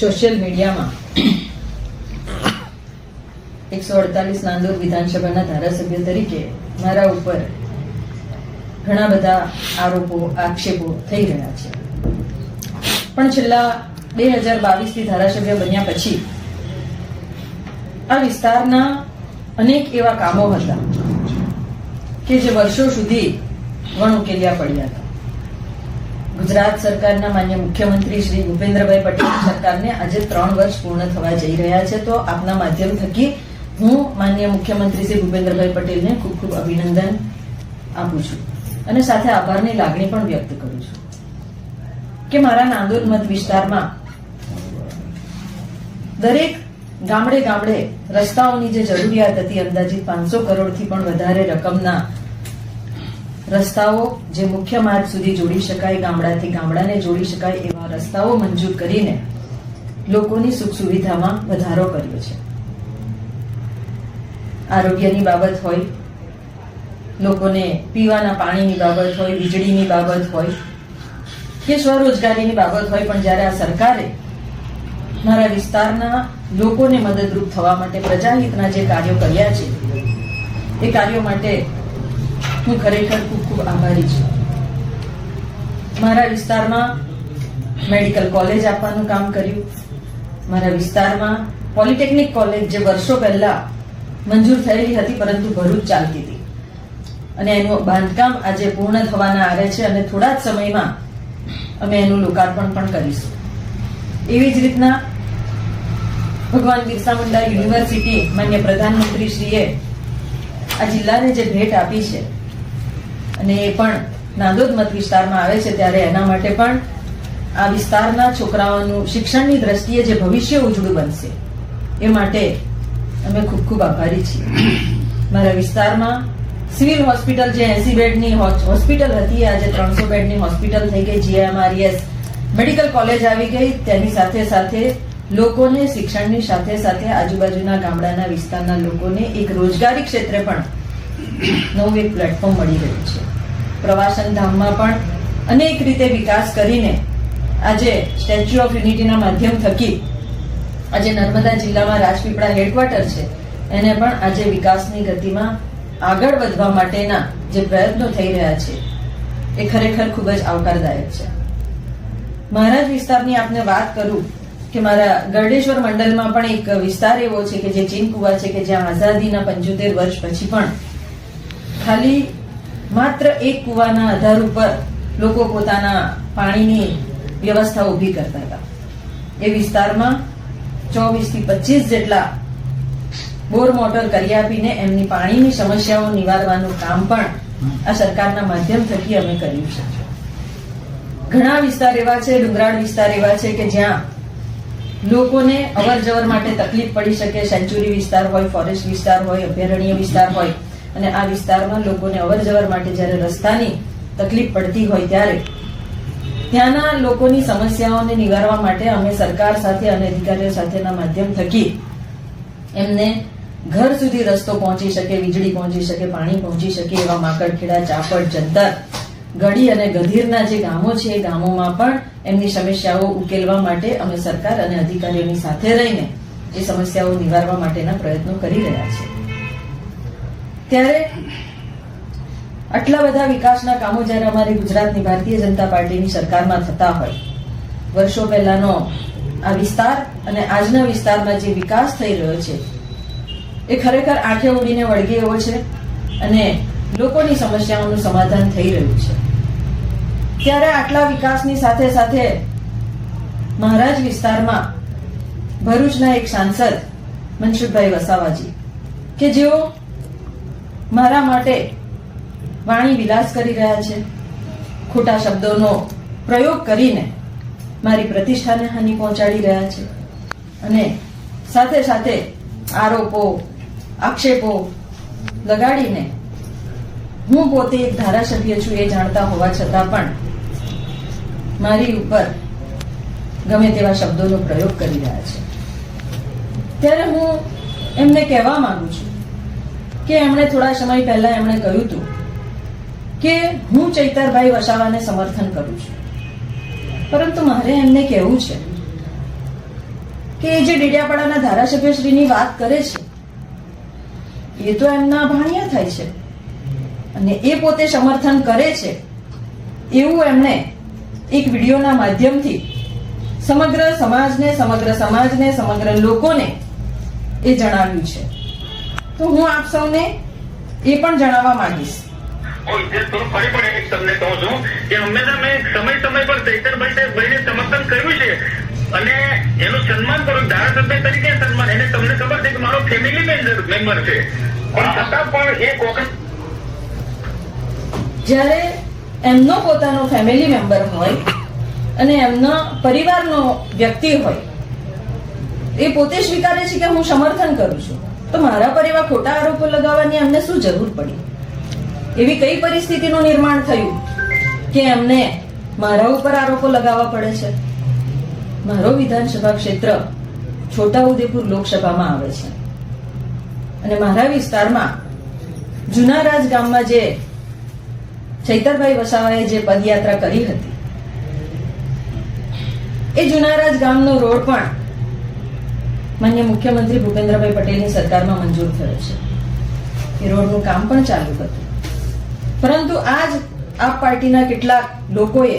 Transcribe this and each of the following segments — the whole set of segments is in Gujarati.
સોશિયલ મીડિયામાં એકસો અડતાલીસ નાંદોદ વિધાનસભાના ધારાસભ્ય તરીકે મારા ઉપર ઘણા બધા આરોપો, આક્ષેપો થઈ રહ્યા છે. પણ છેલ્લા બે હજાર બાવીસથી ધારાસભ્ય બન્યા પછી આ વિસ્તારના અનેક એવા કામો હતા કે જે વર્ષો સુધી વણઉકેલ્યા પડ્યા હતા. ગુજરાત સરકારના માન્ય મુખ્યમંત્રી શ્રી ભૂપેન્દ્રભાઈ પટેલ સરકારને આજે ત્રણ વર્ષ પૂર્ણ થવા જઈ રહ્યા છે. તો આપના માધ્યમ થકી હું માન્ય મુખ્યમંત્રી શ્રી ભૂપેન્દ્રભાઈ પટેલને ખૂબ ખૂબ અભિનંદન આપું છું અને સાથે આભારની લાગણી પણ વ્યક્ત કરું છું કે મારા નાંદોદ મત વિસ્તારમાં દરેક ગામડે ગામડે રસ્તાઓની જે જરૂરિયાત હતી અંદાજિત પાંચસો કરોડથી પણ વધારે રકમના રસ્તાઓ જે મુખ્ય માર્ગ સુધી જોડી શકાય, ગામડાથી ગામડાને જોડી શકાય એવા રસ્તાઓ મંજૂર કરીને લોકોની સુખ સુવિધામાં વધારો કર્યો છે. આરોગ્યની બાબત હોય, લોકોને પીવાના પાણીની બાબત હોય, વીજળીની બાબત હોય કે સ્વરોજગારીની બાબત હોય, પણ જ્યારે આ સરકારે મારા વિસ્તારના લોકોને મદદરૂપ થવા માટે પ્રજાહિતના જે કાર્યો કર્યા છે, એ કાર્યો માટે હું ખરેખર ખૂબ ખૂબ આભારી છું. મારા વિસ્તારમાં મેડિકલ કોલેજ આપવાનું કામ કર્યું. મારા વિસ્તારમાં પોલિટેકનિક કોલેજ જે વર્ષો પહેલા મંજૂર થયેલી હતી, પરંતુ ભરૂચ ચાલતી હતી. અને એનું બાંધકામ આજે પૂર્ણ થવાના આરે છે અને થોડા જ સમયમાં અમે એનું લોકાર્પણ પણ કરીશું. એવી જ રીતના ભગવાન બિરસા મુંડા યુનિવર્સિટી માન્ય પ્રધાનમંત્રી શ્રીએ આ જિલ્લાને જે ભેટ આપી છે અને એ પણ નાંદોદ મત વિસ્તારમાં આવે છે ત્યારે એના માટે પણ આ વિસ્તારના છોકરાઓનું શિક્ષણની દ્રષ્ટિએ જે ભવિષ્ય ઉજળું બનશે, એ માટે અમે ખૂબ ખૂબ આભારી છીએ. મારા વિસ્તારમાં સિવિલ હોસ્પિટલ જે એસી બેડની હોસ્પિટલ હતી, આજે ત્રણસો બેડની હોસ્પિટલ થઈ ગઈ, જીએમઆરએસ મેડિકલ કોલેજ આવી ગઈ, તેની સાથે સાથે લોકોને શિક્ષણની સાથે સાથે આજુબાજુના ગામડાના વિસ્તારના લોકોને એક રોજગારી ક્ષેત્રે પણ નવું એક પ્લેટફોર્મ મળી રહ્યું છે. પ્રવાસન ધામમાં પણ અનેક રીતે વિકાસ કરીને આજે સ્ટેચ્યુ ઓફ યુનિટીના માધ્યમ થકી આજે નર્મદા જિલ્લામાં રાજપીપળા હેડક્વાર્ટર છે. એને પણ આજે વિકાસની ગતિમાં આગળ વધવા માટેના જે પ્રયત્નો થઈ રહ્યા છે, એ ખરેખર ખૂબ જ આવકારદાયક છે. મારા જ વિસ્તારની આપને વાત કરું કે મારા ગરડેશ્વર મંડળમાં પણ એક વિસ્તાર એવો છે કે જે ચીન કુવા છે કે જ્યાં આઝાદીના પંચોતેર વર્ષ પછી પણ ખાલી માત્ર એક કુવાના આધાર ઉપર લોકો પોતાના પાણીની વ્યવસ્થા ઊભી કરતા હતા. એ વિસ્તારમાં ચોવીસથી પચીસ જેટલા બોર મોટર કરી આપીને એમની પાણીની સમસ્યાઓ નિવારવાનું કામ પણ આ સરકારના માધ્યમ થકી અમે કર્યું છે. ઘણા વિસ્તાર એવા છે, ડુંગરાળ વિસ્તાર એવા છે કે જ્યાં લોકોને અવર જવર માટે તકલીફ પડી શકે, સેન્ચુરી વિસ્તાર હોય, ફોરેસ્ટ વિસ્તાર હોય, અભયારણ્ય વિસ્તાર હોય અને આ વિસ્તારમાં લોકોને અવર જવર માટે જ્યારે રસ્તાની તકલીફ પડતી હોય ત્યારે ત્યાંના લોકોની સમસ્યાઓને નિવારવા માટે અમે સરકાર સાથે અને અધિકારીઓ સાથેના માધ્યમ થકી એમને ઘર સુધી રસ્તો પહોંચી શકે, વીજળી પહોંચી શકે, પાણી પહોંચી શકે એવા માકડખેડા, ચાપડ, જંતર, ગઢી અને ગધીરના જે ગામો છે એ ગામોમાં પણ એમની સમસ્યાઓ ઉકેલવા માટે અમે સરકાર અને અધિકારીઓની સાથે રહીને એ સમસ્યાઓ નિવારવા માટેના પ્રયત્નો કરી રહ્યા છે ત્યારે આટલા બધા વિકાસના કામો જ્યારે અમારી ગુજરાતની ભારતીય જનતા પાર્ટીની સરકારમાં થતા હોય, વર્ષો પહેલાનો આ વિસ્તાર અને આજના વિસ્તારમાં જે વિકાસ થઈ રહ્યો છે, એ ખરેખર આંખે ઉડીને વળગે એવો છે અને લોકોની સમસ્યાઓનું સમાધાન થઈ રહ્યું છે. ત્યારે આટલા વિકાસની સાથે સાથે મહારાજ વિસ્તારમાં ભરૂચના એક સાંસદ મનસુખભાઈ વસાવાજી, કે જેઓ મારા માટે વાણી વિલાસ કરી રહ્યા છે. ખોટા શબ્દોનો પ્રયોગ કરીને મારી પ્રતિષ્ઠાને હાનિ પહોંચાડી રહ્યા છે. અને સાથે સાથે આરોપો, આક્ષેપો લગાડીને હું પોતે એક ધારાસભ્ય છું એ જાણતા હોવા છતાં પણ મારી ઉપર ગમે તેવા શબ્દોનો પ્રયોગ કરી રહ્યા છે. ત્યારે હું એમને કહેવા માંગુ છું કે એમણે થોડા સમય પહેલા એમણે કહ્યું હતું કે હું ચૈતરભાઈ વસાવાને સમર્થન કરું છું. પરંતુ મારે એમને કહેવું છે કે જે ડેડિયાપાડાના ધારાસભ્યશ્રીની વાત કરે છે, એ તો એમના ભાણિયા થાય છે. અને એ પોતે સમર્થન કરે છે એવું એમણે એક વિડીયોના માધ્યમથી સમગ્ર સમાજને સમગ્ર સમાજને, સમગ્ર લોકોને એ જણાવ્યું છે. તો હું આપ સૌને એ પણ જણાવવા માંગીશ. ફરી પણ એક તમને કહું છું કે હંમેશા મેં સમય સમય પર ચૈતરભાઈ ભાઈને સમર્થન કર્યું છે. અને એનું સન્માન કરું ધારાસભ્ય તરીકે સન્માન. એને તમને ખબર છે કે મારો ફેમિલી મેમ્બર છે. પણ છતાં પણ એક વખત જ્યારે એમનો પોતાનો ફેમિલી મેમ્બર હોય અને એમનો પરિવારનો વ્યક્તિ હોય એ પોતે સ્વીકારે છે કે હું સમર્થન કરું છું. તો મારા પર એવા ખોટા આરોપો લગાવવાની અમને શું જરૂર પડી? એવી કઈ પરિસ્થિતિનું નિર્માણ થયું કે એમને મારા ઉપર આરોપો લગાવવા પડે છે? મારો વિધાનસભા ક્ષેત્ર છોટાઉદેપુર લોકસભામાં આવે છે. અને મારા વિસ્તારમાં જુનારાજ ગામમાં જે ચૈતરભાઈ વસાવાએ જે પદયાત્રા કરી હતી, એ જુનારાજ ગામનો રોડ પણ માન્ય મુખ્યમંત્રી ભૂપેન્દ્રભાઈ પટેલની સરકારમાં મંજૂર થયો છે. એ રોડનું કામ પણ ચાલુ હતું. પરંતુ આજ આપ પાર્ટીના કેટલાક લોકોએ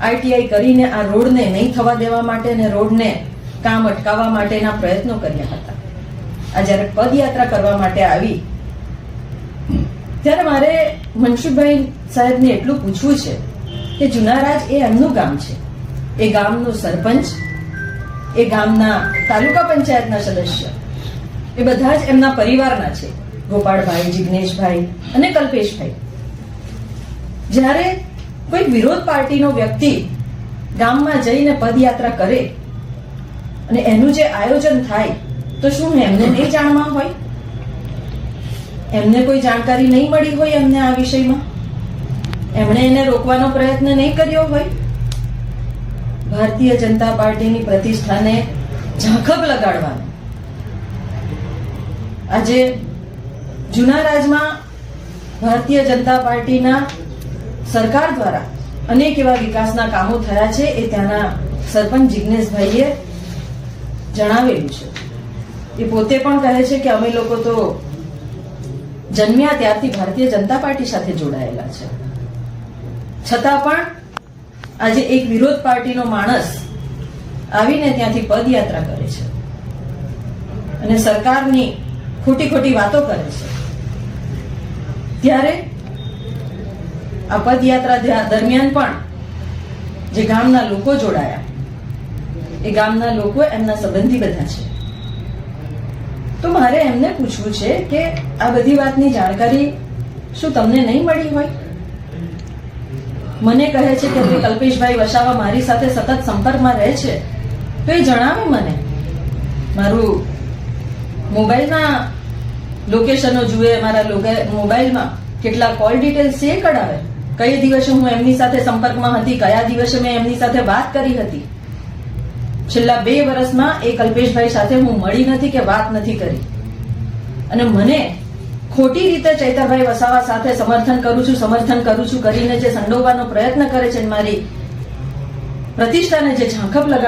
આઈટીઆઈ કરીને આ રોડને નહીં થવા દેવા માટે અને રોડને કામ અટકાવવા માટેના પ્રયત્નો કર્યા હતા. આ જ્યારે પદયાત્રા કરવા માટે આવી, ત્યારે મારે મનસુખભાઈ સાહેબને એટલું પૂછવું છે કે જુનારાજ એ એમનું ગામ છે. એ ગામનો સરપંચ એ ગામના તાલુકા પંચાયતના સદસ્ય. એ બધા જ એમના પરિવારના છે. ગોપાળભાઈ, જિગ્નેશભાઈ અને કલ્પેશભાઈ. જ્યારે કોઈ વિરોધ પાર્ટીનો વ્યક્તિ ગામમાં જઈને પદયાત્રા કરે અને એનું જે આયોજન થાય, તો શું એમને નહીં જાણવા હોય? એમને કોઈ જાણકારી નહીં મળી હોય એમને આ વિષયમાં? એમણે એને રોકવાનો પ્રયત્ન નહીં કર્યો હોય? ભારતીય જનતા પાર્ટીની પ્રતિષ્ઠાને ઝાંખબ લગાડવાનો. આજે જૂના રાજમાં ભારતીય જનતા પાર્ટીના સરકાર દ્વારા અનેક એવા વિકાસના કામો થયા છે એ ત્યાંના સરપંચ જિજ્ઞેશભાઈએ જણાવેલું છે. એ પોતે પણ કહે છે કે અમે લોકો તો જન્મ્યા ત્યારથી ભારતીય જનતા પાર્ટી સાથે જોડાયેલા છે. છતાં પણ આજે એક વિરોધ પાર્ટીનો માણસ આવીને ત્યાંથી પદયાત્રા કરે છે. અને સરકારની ખોટી ખોટી વાતો કરે છે. ત્યારે આ પદયાત્રા દરમિયાન પણ જે ગામના લોકો જોડાયા, એ ગામના લોકો એમના સંબંધી બધા છે. તો મારે એમને પૂછવું છે કે આ બધી વાતની જાણકારી શું તમને નહીં મળી હોય? મને કહે છે કે ભાઈ કલ્પેશભાઈ વસાવા મારી સાથે સતત સંપર્કમાં રહે છે. તો એ જણાવે મને. મારું મોબાઈલના લોકેશનો જુએ, મારા મોબાઈલમાં કેટલા કોલ ડિટેલ્સ એ કઢાવે. કઈ દિવસે હું એમની સાથે સંપર્કમાં હતી, કયા દિવસે મેં એમની સાથે વાત કરી હતી. છેલ્લા બે વર્ષમાં એ કલ્પેશભાઈ સાથે હું મળી નથી કે વાત નથી કરી. અને મને ખોટી રીતે ચૈતરભાઈ વસાવા સાથે સમર્થન કરું છું, સમર્થન કરું છું કરીને જે સંડોવાનો પ્રયત્ન કરે છે મારી પ્રતિષ્ઠાને જે ઝાંખપ લગાડ